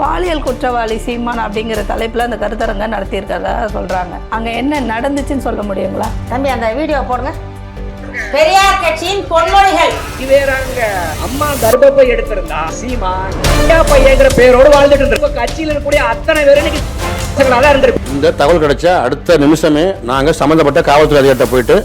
பாலியல் குற்றவாளி சீமான் அப்படிங்கிற தலைப்பில் அந்த கருத்தரங்க நடத்தியிருக்கதா சொல்கிறாங்க அங்கே என்ன நடந்துச்சுன்னு சொல்ல முடியுங்களா? தம்பி அந்த வீடியோ போடுங்க. பெரியார் கட்சியின் பொன்மொழிகள் வேறாங்க அம்மா கர்ப்பப்பை எடுத்திருந்தா சீமான் ஐயா பையங்கிற பேரோடு வாழ்ந்துட்டு இருந்திருக்கும். கட்சியில் இருக்கக்கூடிய அத்தனை தான் இருந்திருக்கு இந்த தகவல் கிடைச்ச அடுத்த நிமிஷமே நாங்கள் சம்மந்தப்பட்ட காவல்துறை அதிகாரிட்ட போயிட்டு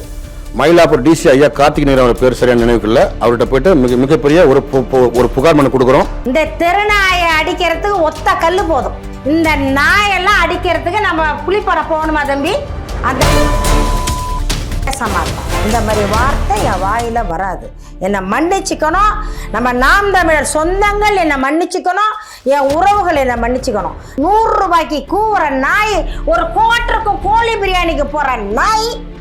மயிலாப்பூர் டிசி ஐயா கார்த்திக் நீர் அவர் பேர் சரியான நினைவுக்குள்ள அவர்கிட்ட போயிட்டு மிக மிகப்பெரிய ஒரு பு- பு- ஒரு புகார் மனு கொடுக்குறோம். இந்த தெருநாயை அடிக்கிறதுக்கு ஒத்த கல்லு போதும். இந்த நாயெல்லாம் அடிக்கிறதுக்கு நம்ம புளிப்பட போகணுமா தம்பி? அந்த பேசாம இந்த மாதிரி வார்த்தை என் வாயில வராது. என்னை மன்னிச்சுக்கணும். நம்ம நாம் தமிழர் சொந்தங்கள் என்னை மன்னிச்சுக்கணும். என் உறவுகள் என்னை மன்னிச்சுக்கணும். நூறு ரூபாய்க்கு கூவுற நாய் ஒரு கோட்டருக்கும் கோழி பிரியாணிக்கு போற நாய்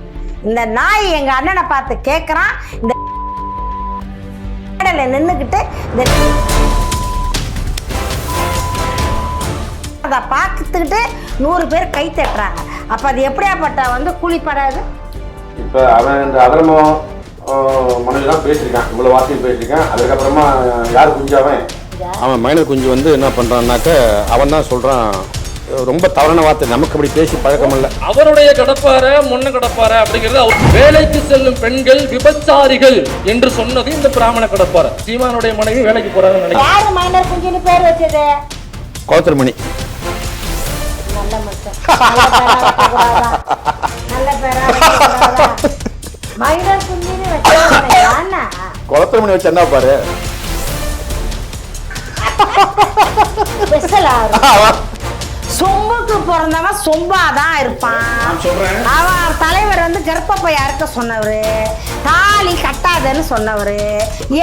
இந்த நாய் எங்க அண்ணனை பார்த்து கேட்குறான் இந்த நின்றுக்கிட்டு இந்த அதை பார்த்துக்கிட்டு நூறு பேர் கை தட்டுறாங்க. அப்போ அது எப்படியாப்பட்ட வந்து கூலிப்படாது இப்போ அவன் இந்த அதர்மம் மனைவிலாம் பேசியிருக்கான். இவ்வளோ வார்த்தையும் பேசியிருக்கான். அதுக்கப்புறமா யார் குஞ்சு அவன்? அவன் மைனர் குஞ்சு வந்து என்ன பண்ணுறான்னாக்க அவன் தான் சொல்கிறான் ரொம்ப தவறான வார்த்தை. நமக்கு அப்படி பேசி பழக்கம் இல்லை அவருடைய கடப்பார முன்ன கடப்பார அப்படிங்கிறது அவர் வேலைக்கு செல்லும் பெண்கள் விபச்சாரிகள் என்று சொன்னது இந்த பிராமண கடப்பார சீமானுடைய மனைவி வேலைக்கு போறாங்கன்னு நினைக்கிறேன். யாரு மைனர் குஞ்சுன்னு பேர் வச்சது? கோத்தர்மணி? குளத்தர்மணி வச்சு என்ன பாரு. சொம்புக்கு பிறந்தவன் சொம்பாதான் இருப்பான். அவன் தலைவர் வந்து கர்ப்பப்பை அறுக்க சொன்னவர். தாலி கட்டாதன்னு சொன்னவர்.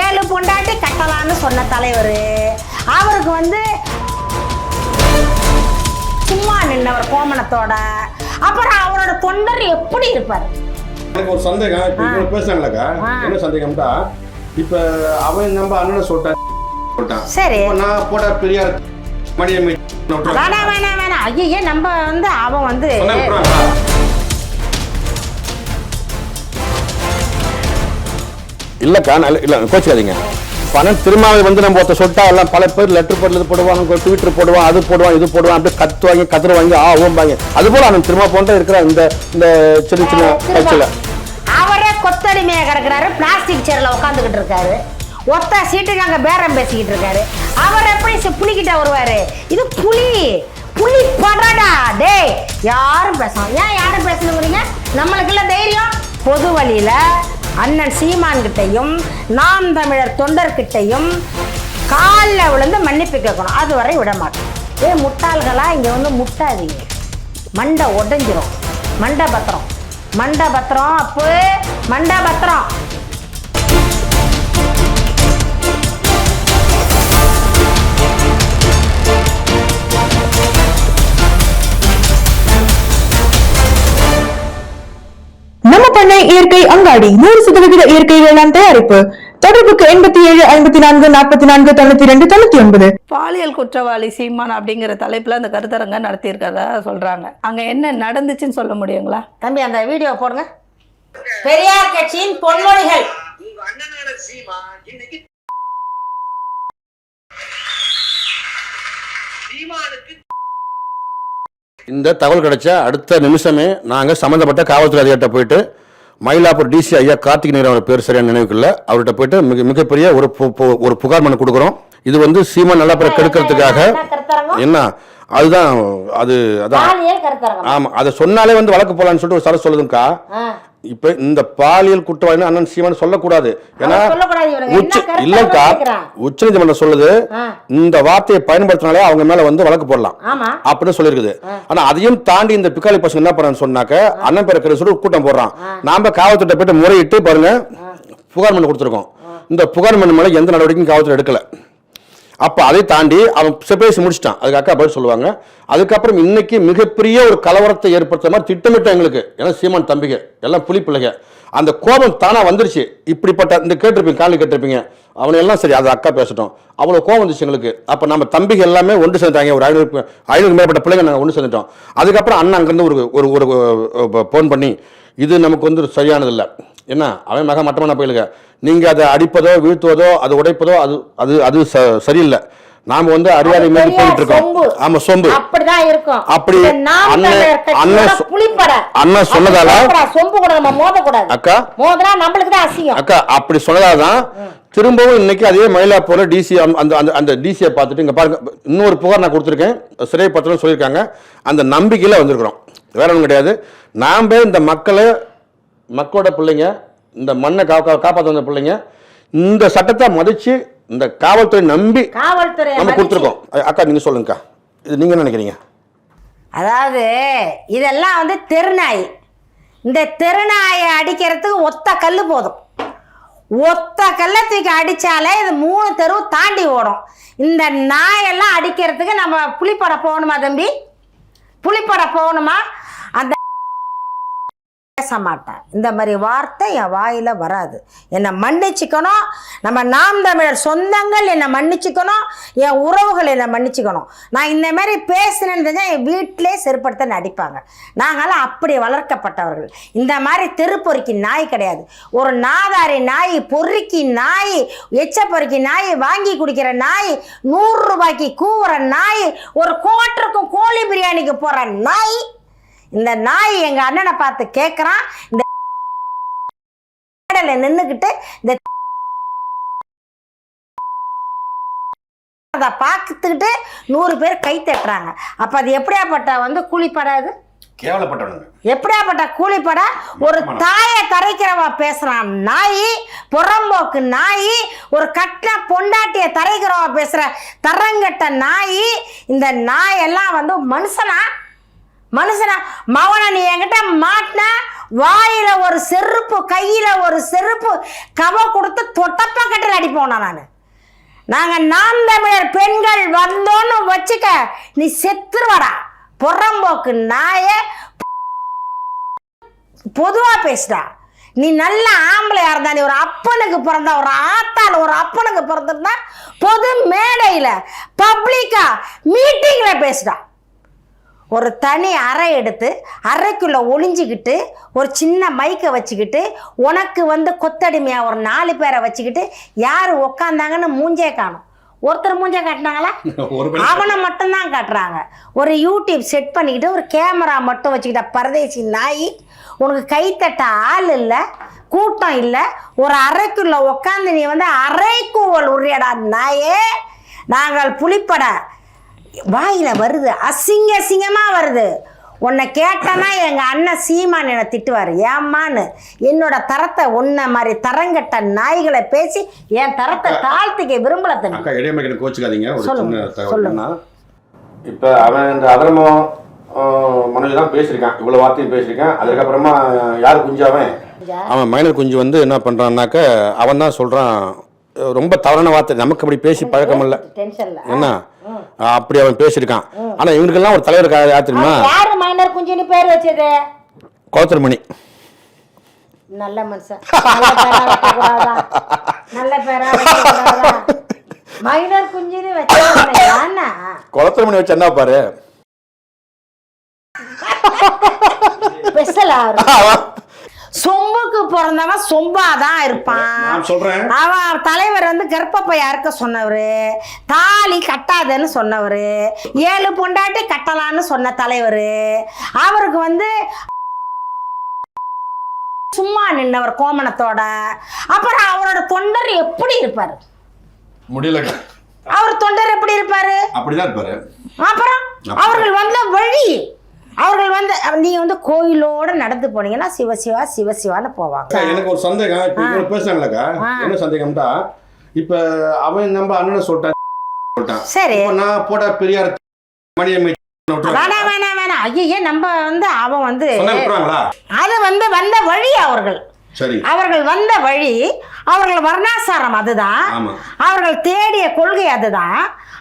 ஏழு பொண்டாட்டி கட்டலான்னு சொன்ன தலைவர். அவருக்கு வந்து சும்மா நின்னவர் கோமணத்தோட. அப்புறம் அவரோட தொண்டர் எப்படி இருப்பார்? எனக்கு ஒரு சந்தேகம். இப்போ இவ்வளோ பேசுறாங்களாக்கா. என்ன சந்தேகம்டா இப்போ அவன் நம்ம அண்ணனை சொல்லிட்டான். சொல்லிட்டான் சரி. நான் போட பெரியார் மணியம்மை வேணாம் வேணாம் ஐயோ நம்ம வந்து அவன் வந்து இல்லக்கா நல்ல இல்ல கோச்சிக்காதீங்க. பணம் திருமாவை வந்து நம்ம ஒருத்தர் சொல்லிட்டா எல்லாம் பல பேர் லெட்டர் போட்டு போடுவாங்க ட்விட்டர் போடுவான் அது போடுவான் இது போடுவான் அப்படியே கத்துவாங்க கத்துருவாங்க ஆ ஓம்பாங்க. அது போல அவன் திரும்ப போன்ற இருக்கிற இந்த இந்த சின்ன சின்ன கட்சியில அவரே கொத்தடிமையா கிடக்குறாரு பிளாஸ்டிக் சேர்ல உட்காந்துக்கிட்டு இருக்காரு. ஒத்த சீட்டுக்கு அங்க பேரம் பேசிக்கிட்டு இருக்காரு. அவர் எப்படி புலிகிட்ட வருவாரு? இது புலி. புலி படடா டேய். யாரும் பேசணும் ஏன் யாரும் பேசணுங்கிறீங்க? நம்மளுக்குள்ள தைரியம். பொது வழியில் அண்ணன் சீமான் கிட்டையும் நாம் தமிழர் தொண்டர்கிட்டையும் காலில் விழுந்து மன்னிப்பு கேட்கணும். அதுவரை விட மாட்டோம். ஏ முட்டாள்களாக இங்கே வந்து முட்டாதீங்க. மண்டை உடைஞ்சிரும். மண்டை பத்திரம். மண்டை பத்திரம் மண்டை பத்திரம். நம்ம பண்ணை இயற்கை அங்காடி நூறு சதவிகித இயற்கை வேளாண் தயாரிப்பு. தொடர்புக்கு எண்பத்தி ஏழு ஐம்பத்தி நான்கு நாற்பத்தி நான்கு தொண்ணூத்தி ரெண்டு தொண்ணூத்தி ஒன்பது பாலியல் குற்றவாளி சீமான் அப்படிங்கிற தலைப்பில் அந்த கருத்தரங்க நடத்தியிருக்கதா சொல்கிறாங்க அங்கே என்ன நடந்துச்சுன்னு சொல்ல முடியுங்களா? தம்பி அந்த வீடியோ போடுங்க. பெரியார் கட்சியின் பொன்மொழிகள் சீமானுக்கு இந்த தகவல் கிடைச்ச அடுத்த நிமிஷமே நாங்கள் சம்மந்தப்பட்ட காவல்துறை அதிகாரிட்ட போயிட்டு மயிலாப்பூர் டிசி ஐயா கார்த்திக் நீர் அவர் பேர் சரியான நினைவுக்குள்ள அவர்கிட்ட போயிட்டு மிக மிகப்பெரிய ஒரு ஒரு புகார் மனு கொடுக்குறோம். இது வந்து சீமான் நல்லா பேரை கெடுக்கிறதுக்காக என்ன? அதுதான் அது அதான். பாலியல் கருத்தரங்கம். ஆமா அதை சொன்னாலே வந்து வழக்கு போலான்னு சொல்லிட்டு ஒரு சர சொல்லுதுங்கக்கா. இப்ப இந்த பாலியல் குற்றவாளி அண்ணன் சீமான் சொல்லக்கூடாது. ஏன்னா. உச்ச இல்லக்கா? உச்ச நீதிமன்றம் சொல்லுது. இந்த வார்த்தையை பயன்படுத்தினாலே அவங்க மேல வந்து வழக்கு போடலாம். அப்படின்னு சொல்லியிருக்குது. ஆனா அதையும் தாண்டி இந்த பிக்காளி பசங்க என்ன பண்ணான்னு சொன்னாக்க அண்ணன் பேரை சொல்லி கூட்டம் போடுறான். நாம காவல்துறை போயிட்டு முறையிட்டு பாருங்க புகார் மனு கொடுத்துருக்கோம். இந்த புகார் மனு மேல எந்த நடவடிக்கையும் காவல்துறை எடுக்கல. அப்போ அதை தாண்டி அவன் பேசி முடிச்சிட்டான். அதுக்கு அக்கா பதில் சொல்லுவாங்க. அதுக்கப்புறம் இன்னைக்கு மிகப்பெரிய ஒரு கலவரத்தை ஏற்படுத்துற மாதிரி திட்டமிட்டேன் எங்களுக்கு. ஏன்னா சீமான் தம்பிகள் எல்லாம் புலி பிள்ளைங்க. அந்த கோபம் தானாக வந்துருச்சு. இப்படிப்பட்ட இந்த கேட்டிருப்பீங்க காலி கேட்டிருப்பீங்க. அவனை எல்லாம் சரி அது அக்கா பேசட்டும். அவ்வளோ கோபம் வந்துச்சு எங்களுக்கு. அப்போ நம்ம தம்பிகள் எல்லாமே ஒன்று சேர்ந்தாங்க ஒரு ஐநூறு ஐநூறு மேற்பட்ட பிள்ளைங்க நாங்கள் ஒன்று சேர்ந்துட்டோம். அதுக்கப்புறம் அண்ணன் அங்கேருந்து ஒரு ஒரு ஒரு ஃபோன் பண்ணி இது நமக்கு வந்து சரியானதில்லை. என்ன? அவன் மக மட்டமான பயிலுங்க. நீங்கள் அதை அடிப்பதோ வீழ்த்துவதோ அதை உடைப்பதோ அது அது அது ச சரியில்லை. நாம வந்து அறியாதை மாதிரி போயிட்டு இருக்கோம். ஆமா சொம்பு. அப்படிதான் இருக்கும். அப்படி அண்ணன் அண்ணன் சொன்னதால? சொம்பு கூட நம்ம மோதக்கூடாது. அக்கா. மோதினா நம்மளுக்கு தான் அசிங்கம். அக்கா அப்படி சொன்னதால தான் திரும்பவும் இன்னைக்கு அதே மயிலாப்பூர்ல டிசி அந்த அந்த அந்த டிசியை பார்த்துட்டு இங்க பாருங்க இன்னொரு புகார் நான் கொடுத்துருக்கேன். சிறை பத்திரம் சொல்லியிருக்காங்க. அந்த நம்பிக்கையில வந்திருக்கிறோம். வேற ஒன்றும் கிடையாது. நாம இந்த மக்களை மக்களோட பிள்ளைங்க இந்த மண்ணை கா கா- காப்பாத்த வந்த பிள்ளைங்க இந்த சட்டத்தை மதிச்சு இந்த காவல்துறை நம்பி காவல்துறை நம்ம கொடுத்துருக்கோம். அக்கா நீங்க சொல்லுங்கக்கா. இது நீங்க என்ன நினைக்கிறீங்க? அதாவது இதெல்லாம் வந்து தெருநாய். இந்த தெருநாயை அடிக்கிறதுக்கு ஒத்த கல் போதும். ஒத்த கல்லை தூக்கி அடித்தாலே இது மூணு தெரு தாண்டி ஓடும். இந்த நாயெல்லாம் அடிக்கிறதுக்கு நம்ம புலிப்பட போகணுமா தம்பி? புலிப்பட போகணுமா? பேச மாட்டேன். இந்த மாதிரி வார்த்தை என் வாயில் வராது. என்னை மன்னிச்சுக்கணும். நம்ம நாம் தமிழர் சொந்தங்கள் என்னை மன்னிச்சுக்கணும். என் உறவுகள் என்னை மன்னிச்சுக்கணும். நான் இந்த மாதிரி பேசினேன்னு என் வீட்டிலே செருப்படுத்த அடிப்பாங்க நாங்களாம் அப்படி வளர்க்கப்பட்டவர்கள். இந்த மாதிரி தெருப்பொறுக்கி நாய் கிடையாது. ஒரு நாதாரி நாய் பொறுக்கி நாய் எச்ச பொறுக்கி நாய் வாங்கி குடிக்கிற நாய் நூறு ரூபாய்க்கு கூவுற நாய் ஒரு கோட்டருக்கும் கோழி பிரியாணிக்கு போகிற நாய் இந்த நாய் எங்க அண்ணனை பார்த்து கேட்குறான் இந்த மேடையில நின்றுக்கிட்டு இந்த அதை பார்த்துக்கிட்டு நூறு பேர் கை தட்டுறாங்க. அப்போ அது எப்படியாப்பட்ட வந்து கூலிப்படாது கேவலப்பட்டவனுங்க. எப்படியாப்பட்ட கூலிப்பட? ஒரு தாயை தரைக்கிறவ பேசுறான். நாய் புறம்போக்கு நாய் ஒரு கட்ட பொண்டாட்டிய தரைக்கிறவ பேசுற தரங்கட்ட நாய் இந்த நாயெல்லாம் வந்து மனுஷனா மனுஷனா மவனை நீ என்கிட்ட மாட்டினா வாயில ஒரு செருப்பு கையில ஒரு செருப்பு கவ கொடுத்து தொட்டப்பா கட்டில் அடிப்போனா நான். நாங்கள் நாம் தமிழர் பெண்கள் வந்தோன்னு வச்சுக்க நீ செத்துருவாடா. புறம்போக்கு நாய பொதுவாக பேசுடா. நீ நல்ல ஆம்பளையாக இருந்தா நீ ஒரு அப்பனுக்கு பிறந்தா ஒரு ஆத்தாள் ஒரு அப்பனுக்கு பிறந்திருந்தா பொது மேடையில் பப்ளிக்காக மீட்டிங்கில் பேசுடா. ஒரு தனி அறை எடுத்து அறைக்குள்ள ஒளிஞ்சிக்கிட்டு ஒரு சின்ன மைக்கை வச்சுக்கிட்டு உனக்கு வந்து கொத்தடிமையா ஒரு நாலு பேரை வச்சுக்கிட்டு யார் உக்காந்தாங்கன்னு மூஞ்சே காணும். ஒருத்தர் மூஞ்சே காட்டினாங்களா? அவனை மட்டும்தான் காட்டுறாங்க. ஒரு யூடியூப் செட் பண்ணிக்கிட்டு ஒரு கேமரா மட்டும் வச்சுக்கிட்ட பரதேசி நாய் உனக்கு கைத்தட்ட ஆள் இல்லை கூட்டம் இல்லை ஒரு அறைக்குள்ள உக்காந்து நீ வந்து அறைக்கூவல் உரியடா நாயே. நாங்கள் புலிப்பட. வாயில வருது அசிங்க அசிங்கமா வருது. உன்னை கேட்டனா எங்க அண்ணன் சீமான் என்னை திட்டுவார். ஏம்மான்னு? என்னோட தரத்தை உன்ன மாதிரி தரங்கட்ட நாய்களை பேசி என் தரத்தை தாழ்த்திக்க விரும்பல அக்கா இடையமைக்கு கோச்சுக்காதீங்க. சொல்லுங்க, இப்போ அவன் இந்த அதர்மம் மனைவி தான் பேசியிருக்கான். இவ்வளோ வார்த்தையும் பேசியிருக்கான். அதுக்கப்புறமா யார் குஞ்சு அவன்? அவன் மைனர் குஞ்சு வந்து என்ன பண்ணுறான்னாக்க அவன் தான் சொல்கிறான் ரொம்ப தவறான வார்த்தை. நமக்கு அப்படி பேசி பழக்கம் இல்லை. டென்ஷன்ல என்ன? அப்படி அவன் பேசியிருக்கான். ஆனால் இவனுக்கெல்லாம் ஒரு தலைவர் யார் தெரியுமா? யாரு மைனர் குஞ்சுன்னு பேர் வச்சது. கோத்தர்மணி. நல்ல மனுஷன். நல்ல பேரா? மைனர் குஞ்சுன்னு வச்சது ஏன்னா குளத்தர்மணி வச்சு என்ன பாரு? ஸ்பெஷலா அவன் சொம்புக்கு பிறந்தவன் சொம்பாதான் இருப்பான். நான் சொல்றேன். அவன் தலைவர் வந்து கர்ப்பப்பையா இருக்க சொன்னவர். தாலி கட்டாதன்னு சொன்னவர். ஏழு பொண்டாட்டி கட்டலான்னு சொன்ன தலைவர். அவருக்கு வந்து சும்மா நின்னவர் கோமணத்தோட. அப்புறம் அவரோட தொண்டர் எப்படி இருப்பாரு? முடியலக்கா அவர் தொண்டர் எப்படி இருப்பாரு? அப்படிதான் இருப்பாரு. அப்புறம் அவர்கள் வந்த வழி அவர்கள் வந்து நீங்க வந்து கோயிலோட நடந்து போனீங்கன்னா சிவசிவா சிவசிவான்னு போவாங்க. எனக்கு ஒரு சந்தேகம். இப்ப இவங்க பேசுறாங்களக்கா என்ன சந்தேகம்டா? இப்ப அவன் நம்ம அண்ணனை சொல்லிட்டான் சொல்லிட்டான். சரி. நான் போட பெரியார் மணியம்மை வேணாம் வேணாம் வேணாம் ஐயே நம்ம வந்து அவன் வந்து அது வந்து வந்த வழி அவர்கள். அவர்கள் வந்த வழி அவர்கள் வர்ணாசாரம் அதுதான். அவர்கள் தேடிய கொள்கை அதுதான்.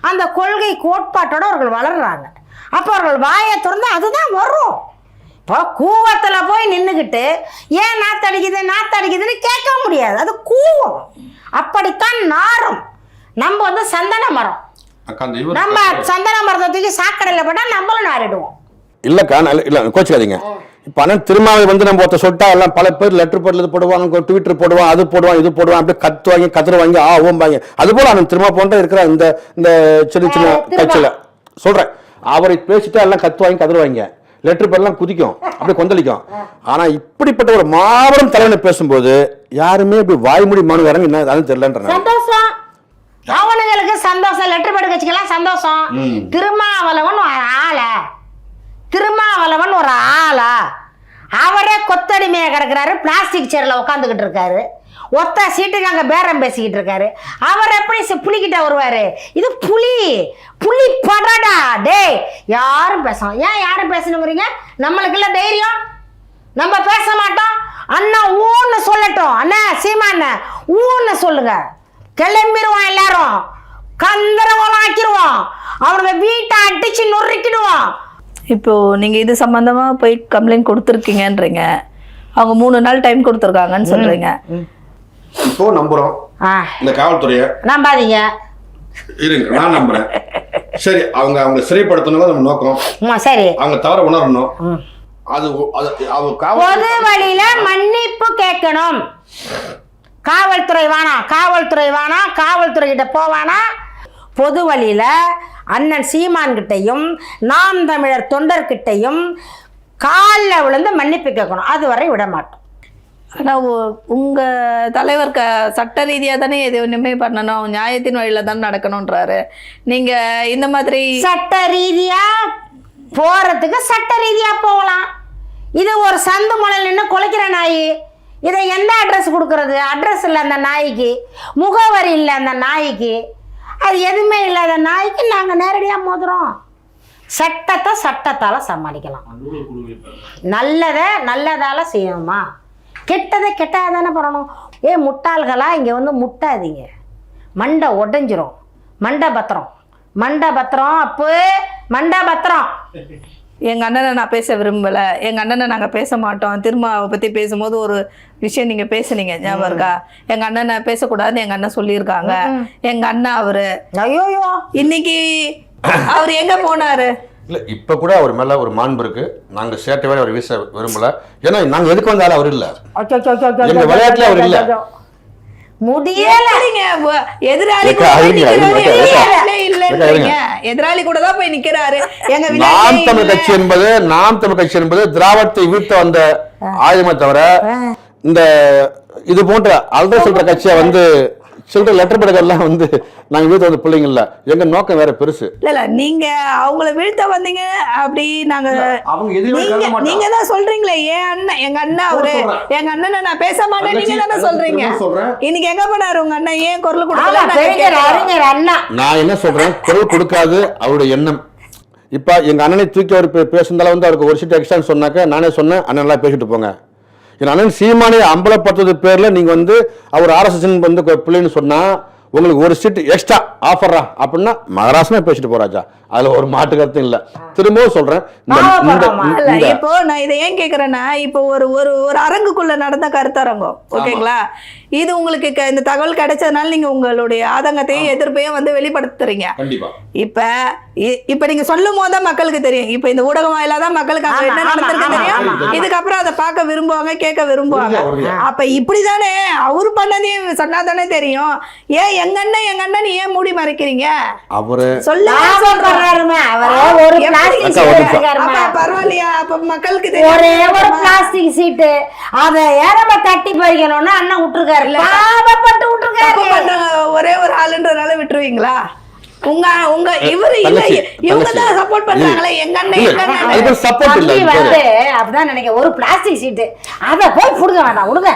அந்த கொள்கை கோட்பாட்டோட அவர்கள் வளர்றாங்க. அப்போ அவர்கள் வாயை திறந்து அதுதான் வரும். இப்போ கூவத்தில் போய் நின்றுக்கிட்டு ஏன் நாத்தடிக்குது நாத்தடிக்குதுன்னு கேட்க முடியாது. அது கூவும். அப்படித்தான் நாரும். நம்ம வந்து சந்தன மரம். நம்ம சந்தன மரத்தை தூக்கி சாக்கடையில் போட்டால் நம்மளும் நாரிடுவோம். இல்லக்கா இல்ல- இல்ல கோச்சுக்காதீங்க. இப்ப அண்ணன் திருமாவை வந்து நம்ம ஒருத்தர் சொல்லிட்டா எல்லாம் பல பேர் லெட்டர் போடல போடுவாங்க ட்விட்டர் போடுவான் அது போடுவான் இது போடுவான் அப்படியே கத்துவாங்க கத்துருவாங்க ஆ ஓம்பாங்க. அது போல அண்ணன் திருமா போன்ற இருக்கிற இந்த இந்த சின்ன சின்ன. கட்சியில சொல்றேன். அவரை பேசிட்டா எல்லாம் கத்துவாங்க கதறுவாங்க. லெட்டர் பேர்லாம் குதிக்கும். அப்படியே கொந்தளிக்கும். ஆனா இப்படிப்பட்ட ஒரு மாபெரும் தலைவனை பேசும்போது யாருமே இப்படி வாய்மொழி மனு வரங்க என்ன அதான் தெரியலன்ற சந்தோஷம். அவனுங்களுக்கு சந்தோஷம். லெட்டர் பேடு கட்சிக்கெல்லாம் சந்தோஷம். திருமாவளவன் ஒரு ஆளா. திருமாவளவன் ஒரு ஆளா. அவரே கொத்தடிமையா கிடக்குறாரு பிளாஸ்டிக் சேர்ல உட்காந்துக்கிட்டு இருக்காரு. ஒத்த சீட்டுக்கு அங்க பேரம் பேசிக்கிட்டு இருக்காரு. அவர் எப்படி புலிகிட்ட வருவாரு? இது புலி. புலி படடா டேய். யாரும் பேசலாம் ஏன் யாரும் பேசணுங்கிறீங்க? நம்மளுக்குள்ள தைரியம். நம்ம பேச மாட்டோம். அண்ணா ஊன்னு சொல்லட்டும். அண்ணா சீமா அண்ணன் ஊன்னு சொல்லுங்க. கிளம்பிடுவோம் எல்லாரும். கந்தரவம் ஆக்கிடுவோம் அவனுங்க வீட்டை அடிச்சு நொறுக்கிடுவோம். இப்போ நீங்க இது சம்பந்தமா போய் கம்ப்ளைண்ட் கொடுத்துருக்கீங்கன்றீங்க. அவங்க மூணு நாள் டைம் கொடுத்துருக்காங்கன்னு சொல்றீங்க. நம்புறோம். ஆ. இந்த காவல்துறையை நம்பாதீங்க. இருங்க நான் நம்புறேன். சரி அவங்க அவங்க சிறைப்படுத்தணும் நம்ம நோக்கம். சரி. அவங்க தவற உணரணும். அது பொது வழியில மன்னிப்பு கேட்கணும். காவல்துறை வேணாம் காவல்துறை வேணாம் காவல்துறை கிட்ட போவானா பொது வழியில அண்ணன் சீமான் கிட்டையும் நாம் தமிழர் தொண்டர்கிட்டையும் காலில் விழுந்து மன்னிப்பு கேட்கணும். அதுவரை விட மாட்டோம் ஆனா உ- உங்க தலைவர் க சட்ட ரீதியா தானே எது ஒண்ணுமே பண்ணணும். நியாயத்தின் வழியில தான் நடக்கணும்ன்றாரு. நீங்க இந்த மாதிரி சட்ட ரீதியா போறதுக்கு சட்ட ரீதியா போகலாம். இது ஒரு சந்து முனையில் நின்று குலைக்கிற நாய். இதை எந்த அட்ரஸ் கொடுக்கறது? அட்ரஸ் இல்லை அந்த நாய்க்கு. முகவரி இல்லை அந்த நாய்க்கு. அது எதுவுமே இல்லாத நாய்க்கு நாங்கள் நேரடியாக மோதுறோம். சட்டத்தை சட்டத்தால் சமாளிக்கலாம். நல்லதை நல்லதால செய்யணுமா? கெட்டதை கெட்டதாக தானே பண்ணணும். ஏ முட்டாள்களா? இங்கே வந்து முட்டாதீங்க. மண்டை உடஞ்சிரும். மண்டை பத்திரம். மண்டை பத்திரம் அப்பு. மண்டை பத்திரம். எங்க அண்ணனை நான் பேச விரும்பல. எங்க அண்ணனை நாங்க பேச மாட்டோம். திருமாவை பத்தி பேசும்போது ஒரு விஷயம் நீங்க பேசுனீங்க ஞாபகம் இருக்கா? எங்க அண்ணனை பேசக்கூடாதுன்னு எங்க அண்ணன் சொல்லியிருக்காங்க. எங்க அண்ணன் அவரு. ஐயோயோ. இன்னைக்கு அவர் எங்க போனாரு? இல்ல இப்ப கூட அவர் மேல ஒரு மாண்பு இருக்கு. நாங்க சேட்டை வேலை அவர் வீச விரும்பல. ஏன்னா நாங்க எதுக்கு வந்தாலும் அவர் இல்ல. எங்க விளையாட்டுல அவர் இல்ல. எதிராளி கூட. எதிராளி தான் போய் நிக்கிறாரு. எங்க நாம் தமிழ். கட்சி என்பது நாம் தமிழ் கட்சி என்பது திராவிடத்தை வீழ்த்த வந்த ஆயுதமே தவிர இந்த இது போன்ற அல்ற சொல்ற கட்சியை வந்து சில்லற லெட்டர் படங்கள்லாம் வந்து நாங்க வீட்டு வந்த பிள்ளைங்க இல்ல எங்க நோக்கம் வேற பெருசு. இல்ல இல்ல நீங்க அவங்கள வீழ்த்த வந்தீங்க அப்படி நாங்க அவங்க எதுவுமே நீங்க மாட்டாங்க. நீங்க தான் சொல்றீங்களே ஏன் அண்ணன் எங்க அண்ணன் அவரு. எங்க அண்ணனை நான் பேச மாட்டேன் நீங்க தானே தங்கச்சி, சொல்றீங்க. திரும்ப சொல்றேன். இன்னைக்கு எங்க போனாரு உங்க அண்ணன்? ஏன் குரல் ஆமா கொடுக்கல கேட்கிறோம். அறிஞர் அண்ணா. நான் என்ன சொல்றேன்? குரல் கொடுக்காது அவருடைய எண்ணம். இப்ப எங்க அண்ணனை தூக்கி அவர் பே- பேசுனதால வந்து அவருக்கு ஒரு சீட் எக்ஸ்ட்ரா சொன்னாக்க நானே சொன்னேன் அண்ணன் நல்லா பேசிட்டு போங்க. என் அண்ணன் சீமானை அம்பலப்படுத்துறது பேர்ல நீங்க வந்து அவர் ஆர்எஸ்எஸ் வந்து பிள்ளைன்னு சொன்னா உங்களுக்கு ஒரு சீட் எக்ஸ்ட்ரா ஆஃபர்ரா அப்படின்னா மகராசனா பேசிட்டு போறாச்சா அதுல ஒரு மாட்டு கருத்தும் இல்ல. திரும்பவும் சொல்றேன் இப்போ நான் இதை ஏன் கேக்குறேன்னா இப்போ ஒரு ஒரு ஒரு அரங்குக்குள்ள நடந்த கருத்தரங்கம் ஓகேங்களா? இது உங்களுக்கு இந்த தகவல் கிடைச்சதுனால நீங்க உங்களுடைய ஆதங்கத்தையும் எதிர்ப்பையும் வந்து வெளிப்படுத்துறீங்க. கண்டிப்பா. இப்ப இ- இப்ப நீங்க சொல்லும் போது தான் மக்களுக்கு தெரியும். இப்ப இந்த ஊடகம் வாயிலா தான் மக்களுக்கு அங்க என்ன நடந்திருக்கு தெரியும். இதுக்கப்புறம் அதை பார்க்க விரும்புவாங்க கேட்க விரும்புவாங்க. அப்ப இப்படிதானே? அவர் பண்ணதையும் சொன்னா தானே தெரியும். ஏன் எங்க அண்ணன் எங்க அண்ணன் ஏன் மூடி மறைக்கிறீங்க? அவரு சொல்ல பரவாயில்லையா? அப்ப மக்களுக்கு ஒரே ஒரு தெரியும் பிளாஸ்டிக் சீட்டு அதை ஏறம தட்டி பறிக்கணும்னு அண்ணன் விட்டுருக்காரு. பாவப்பட்டு விட்டுருக்காரு. ஒரே ஒரு ஆளுன்றதுனால விட்டுருவீங்களா? உங்க உங்க இவரு இல்ல இவங்க. தான் சப்போர்ட் பண்றாங்களே எங்க அண்ணன் எங்க அண்ணன் பேரு. வந்து அப்படிதான் நினைக்க ஒரு பிளாஸ்டிக் சீட்டு அதை போய் புடுங்க வேண்டாம் விடுங்க